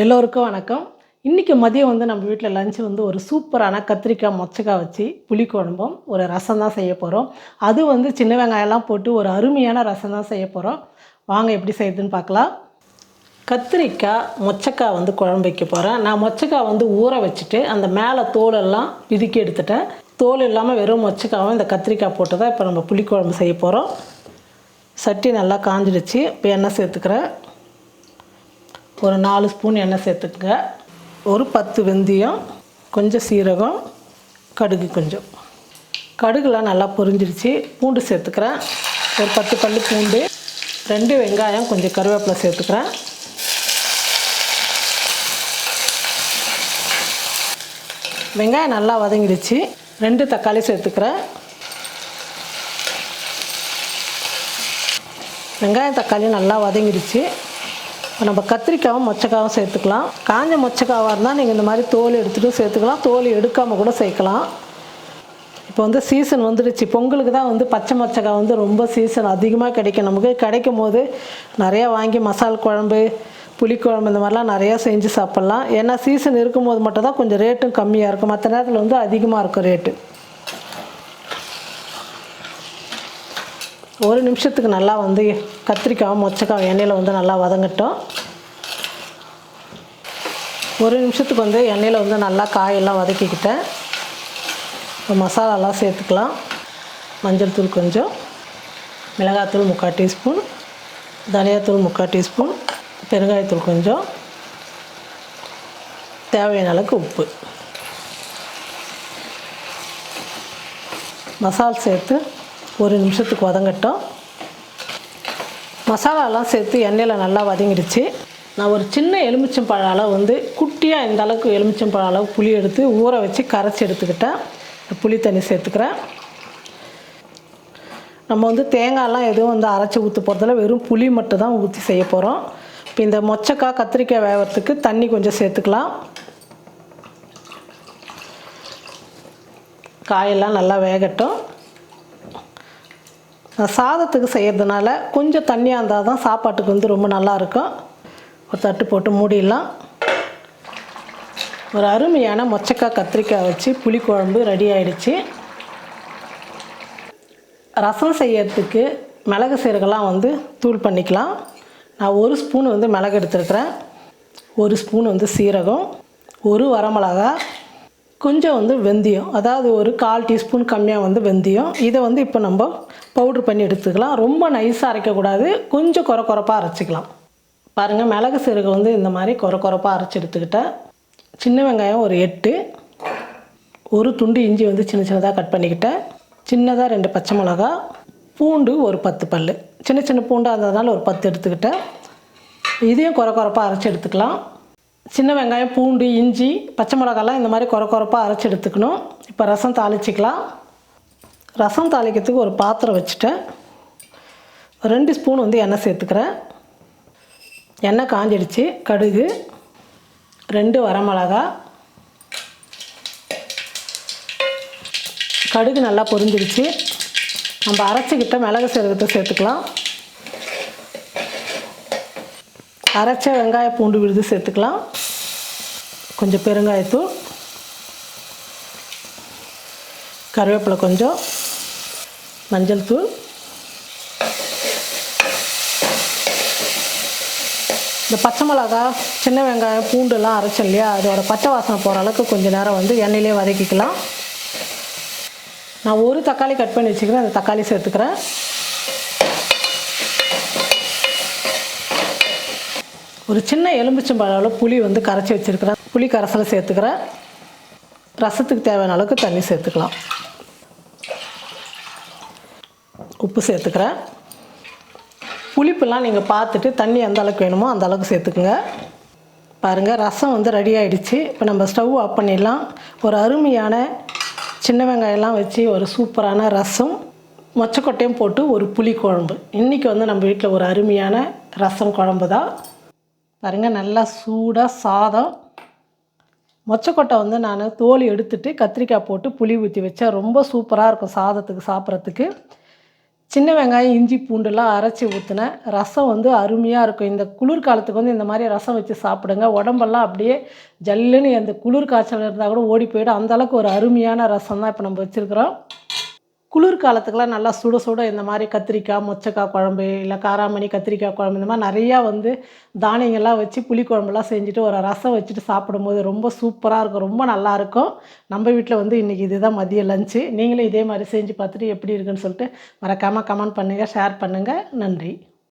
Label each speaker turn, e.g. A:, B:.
A: எல்லோருக்கும் வணக்கம். இன்றைக்கி மதியம் வந்து நம்ம வீட்டில் லஞ்சு வந்து ஒரு சூப்பரான கத்திரிக்காய் மொச்சக்காய் வச்சு புளிக்குழம்பும் ஒரு ரசம் தான் செய்ய போகிறோம் அது வந்து சின்ன வெங்காயம்லாம் போட்டு ஒரு அருமையான ரசம் தான் செய்ய போகிறோம் வாங்க எப்படி செய்யுதுன்னு பார்க்கலாம். கத்திரிக்காய் மொச்சக்காய் வந்து குழம்பு வைக்க போகிறேன் நான் மொச்சக்காய் வந்து ஊற வச்சுட்டு அந்த மேலே தோலெல்லாம் பிதுக்கி எடுத்துட்டேன். தோல் இல்லாமல் வெறும் மொச்சக்காவும் இந்த கத்திரிக்காய் போட்டு தான் இப்போ நம்ம புளிக்குழம்பு செய்ய போகிறோம் சட்டி நல்லா காஞ்சிடுச்சு. இப்போ எண்ணெய் சேர்த்துக்கிறேன். ஒரு நாலு ஸ்பூன் எண்ணெய் சேர்த்துக்கங்க. ஒரு பத்து வெந்தயம் கொஞ்சம் சீரகம் கடுகு கொஞ்சம். கடுகுலாம் நல்லா பொரிஞ்சிருச்சு. பூண்டு சேர்த்துக்கிறேன். ஒரு பத்து பல்லு பூண்டு ரெண்டு வெங்காயம் கொஞ்சம் கருவேப்பிலை சேர்த்துக்கிறேன். வெங்காயம் நல்லா வதங்கிடுச்சு. ரெண்டு தக்காளி சேர்த்துக்கிறேன். வெங்காயம் தக்காளி நல்லா வதங்கிடுச்சு. இப்போ நம்ம கத்திரிக்காயும் மொச்சக்காவும் சேர்த்துக்கலாம். காஞ்ச மொச்சக்காவாக இருந்தால் நீங்கள் இந்த மாதிரி தோல் எடுத்துகிட்டு சேர்த்துக்கலாம். தோல் எடுக்காமல் கூட சேர்க்கலாம். இப்போ வந்து சீசன் வந்துடுச்சு. பொங்கலுக்கு தான் வந்து பச்சை மொச்சக்காய் வந்து ரொம்ப சீசன் அதிகமாக கிடைக்கும். நமக்கு கிடைக்கும் போது நிறையா வாங்கி மசால் குழம்பு புளிக்குழம்பு இந்த மாதிரிலாம் நிறையா செஞ்சு சாப்பிட்லாம். ஏன்னா சீசன் இருக்கும்போது மட்டும் தான் கொஞ்சம் ரேட்டும் கம்மியாக இருக்கும். மற்ற நேரத்தில் வந்து அதிகமாக இருக்கும் ரேட்டு ஒரு நிமிஷத்துக்கு நல்லா வந்து கத்திரிக்காய் மொச்சக்காய் எண்ணெயில் வந்து நல்லா வதங்கட்டும். ஒரு நிமிஷத்துக்கு வந்து எண்ணெயில் வந்து நல்லா காயெல்லாம் வதக்கிக்கிட்டேன். இப்போ மசாலாலாம் சேர்த்துக்கலாம். மஞ்சள் தூள் கொஞ்சம். மிளகாத்தூள் முக்கால் டீஸ்பூன். தனியாத்தூள் முக்கால் டீஸ்பூன். பெருங்காயத்தூள் கொஞ்சம். தேவையான அளவுக்கு உப்பு. மசால் சேர்த்து ஒரு நிமிஷத்துக்கு வதங்கட்டும். மசாலாலாம் சேர்த்து எண்ணெயில் நல்லா வதங்கிடுச்சு. நான் ஒரு சின்ன எலுமிச்சம்பழ அளவு வந்து குட்டியாக இந்த அளவுக்கு எலுமிச்சம்பழ அளவு புளி எடுத்து ஊற வச்சு கரைச்சி எடுத்துக்கிட்டேன். புளி தண்ணி சேர்த்துக்கிறேன். நம்ம வந்து தேங்காயெல்லாம் எதுவும் வந்து அரைச்சி ஊற்ற போகிறதில்ல வெறும் புளி மட்டும் தான் ஊற்றி செய்ய போகிறோம் இப்போ இந்த மொச்சக்காய் கத்திரிக்காய் வேகிறதுக்கு தண்ணி கொஞ்சம் சேர்த்துக்கலாம். காயெல்லாம் நல்லா வேகட்டும். சாதத்துக்கு செய்கிறதுனால கொஞ்சம் தண்ணியாக இருந்தால் தான் சாப்பாட்டுக்கு வந்து ரொம்ப நல்லா இருக்கும். ஒரு தட்டு போட்டு மூடிடலாம். ஒரு அருமையான மொச்சக்காய் கத்திரிக்காய் வச்சு புளிக்குழம்பு ரெடி ஆகிடுச்சு ரசம் செய்யறதுக்கு மிளகு சீரகெல்லாம் வந்து தூள் பண்ணிக்கலாம். நான் ஒரு ஸ்பூன் வந்து மிளகு எடுத்துருக்கிறேன். ஒரு ஸ்பூன் வந்து சீரகம். ஒரு வரமிளகா. கொஞ்சம் வந்து வெந்தயம். அதாவது ஒரு கால் டீஸ்பூன் கம்மியாக வந்து வெந்தயம். இதை வந்து இப்போ நம்ம பவுட்ரு பண்ணி எடுத்துக்கலாம். ரொம்ப நைஸாக அரைக்கக்கூடாது. கொஞ்சம் குறை குறைப்பாக அரைச்சிக்கலாம். பாருங்கள் மிளகு சீரகு வந்து இந்த மாதிரி குறை குறைப்பாக அரைச்சி எடுத்துக்கிட்டேன். சின்ன வெங்காயம் ஒரு எட்டு. ஒரு துண்டு இஞ்சி வந்து சின்ன சின்னதாக கட் பண்ணிக்கிட்டேன். சின்னதாக ரெண்டு பச்சை மிளகா. பூண்டு ஒரு பத்து பல் சின்ன சின்ன பூண்டாக இருந்ததுனால ஒரு பத்து எடுத்துக்கிட்டேன். இதையும் குறை குறைப்பாக அரைச்சி எடுத்துக்கலாம். சின்ன வெங்காயம் பூண்டு இஞ்சி பச்சை மிளகாலாம் இந்த மாதிரி குறை குறைப்பாக அரைச்சி எடுத்துக்கணும். இப்போ ரசம் தாளிச்சிக்கலாம். ரசம் தாளிக்கிறதுக்கு ஒரு பாத்திரம் வச்சுட்டேன். ரெண்டு ஸ்பூன் வந்து எண்ணெய் சேர்த்துக்கிறேன். எண்ணெய் காஞ்சிடுச்சு. கடுகு ரெண்டு வரமிளகா. கடுகு நல்லா பொரிஞ்சிடுச்சு. நம்ம அரைச்சிக்கிட்ட மிளகு சீரகத்தை சேர்த்துக்கலாம். அரைச்ச வெங்காய பூண்டு விழுது சேர்த்துக்கலாம். கொஞ்சம் பெருங்காயத்தூள். கருவேப்பிலை கொஞ்சம். மஞ்சள் தூள். இந்த பச்சை மிளகா சின்ன வெங்காயம் பூண்டுலாம் அரைச்சோம் இல்லையா? அதோடய பச்சை வாசனை போகிற அளவுக்கு கொஞ்சம் நேரம் வந்து எண்ணெயிலே வதக்கிக்கலாம். நான் ஒரு தக்காளி கட் பண்ணி வச்சுக்கிறேன். அந்த தக்காளி சேர்த்துக்கிறேன். ஒரு சின்ன எலும்பிச்சம்பழ அளவு புளி வந்து கரைச்சி வச்சுருக்கிறேன். புளி கரைசலை சேர்த்துக்கிறேன். ரசத்துக்கு தேவையான அளவுக்கு தண்ணி சேர்த்துக்கலாம். உப்பு சேர்த்துக்கிறேன். புளிப்பெல்லாம் நீங்கள் பார்த்துட்டு தண்ணி எந்த அளவுக்கு வேணுமோ அந்த அளவுக்கு சேர்த்துக்குங்க. பாருங்கள் ரசம் வந்து ரெடி ஆகிடுச்சு இப்போ நம்ம ஸ்டவ் ஆஃப் பண்ணிடலாம். ஒரு அருமையான சின்ன வெங்காயம்லாம் வச்சு ஒரு சூப்பரான ரசம். மொச்சக்கொட்டையும் போட்டு ஒரு புளி குழம்பு. இன்றைக்கி வந்து நம்ம வீட்டில் ஒரு அருமையான ரசம் குழம்பு தான் பாருங்கள் நல்லா சூடாக சாதம். மொச்சக்கொட்டை வந்து நான் தோல் எடுத்துட்டு கத்திரிக்காய் போட்டு புளி ஊற்றி வச்சேன் ரொம்ப சூப்பராக இருக்கும் சாதத்துக்கு சாப்பிட்றதுக்கு. சின்ன வெங்காயம் இஞ்சி பூண்டுலாம் அரைச்சி ஊற்றினேன் ரசம் வந்து அருமையாக இருக்கும். இந்த குளிர் காலத்துக்கு வந்து இந்த மாதிரி ரசம் வச்சு சாப்பிடுங்க. உடம்பெல்லாம் அப்படியே ஜல்லுன்னு அந்த குளிர் காய்ச்சல் இருந்தால் கூட ஓடி போயிடும். அந்த அளவுக்கு ஒரு அருமையான ரசம் தான் இப்போ நம்ம வச்சுருக்குறோம். குளிர் காலத்துக்கெலாம் நல்லா சுட சுட இந்த மாதிரி கத்திரிக்காய் மொச்சக்காய் குழம்பு இல்லை காராமணி கத்திரிக்காய் குழம்பு இந்த மாதிரி நிறையா வந்து தானியங்கள்லாம் வச்சு புளி குழம்புலாம் செஞ்சுட்டு ஒரு ரசம் வச்சுட்டு சாப்பிடும்போது ரொம்ப சூப்பராக இருக்கும். ரொம்ப நல்லாயிருக்கும் நம்ம வீட்டில் வந்து இன்றைக்கி இதுதான் மதிய லஞ்சு நீங்களும் இதே மாதிரி செஞ்சு பார்த்துட்டு எப்படி இருக்குன்னு சொல்லிட்டு மறக்காமல் கமெண்ட் பண்ணுங்கள் ஷேர் பண்ணுங்கள் நன்றி.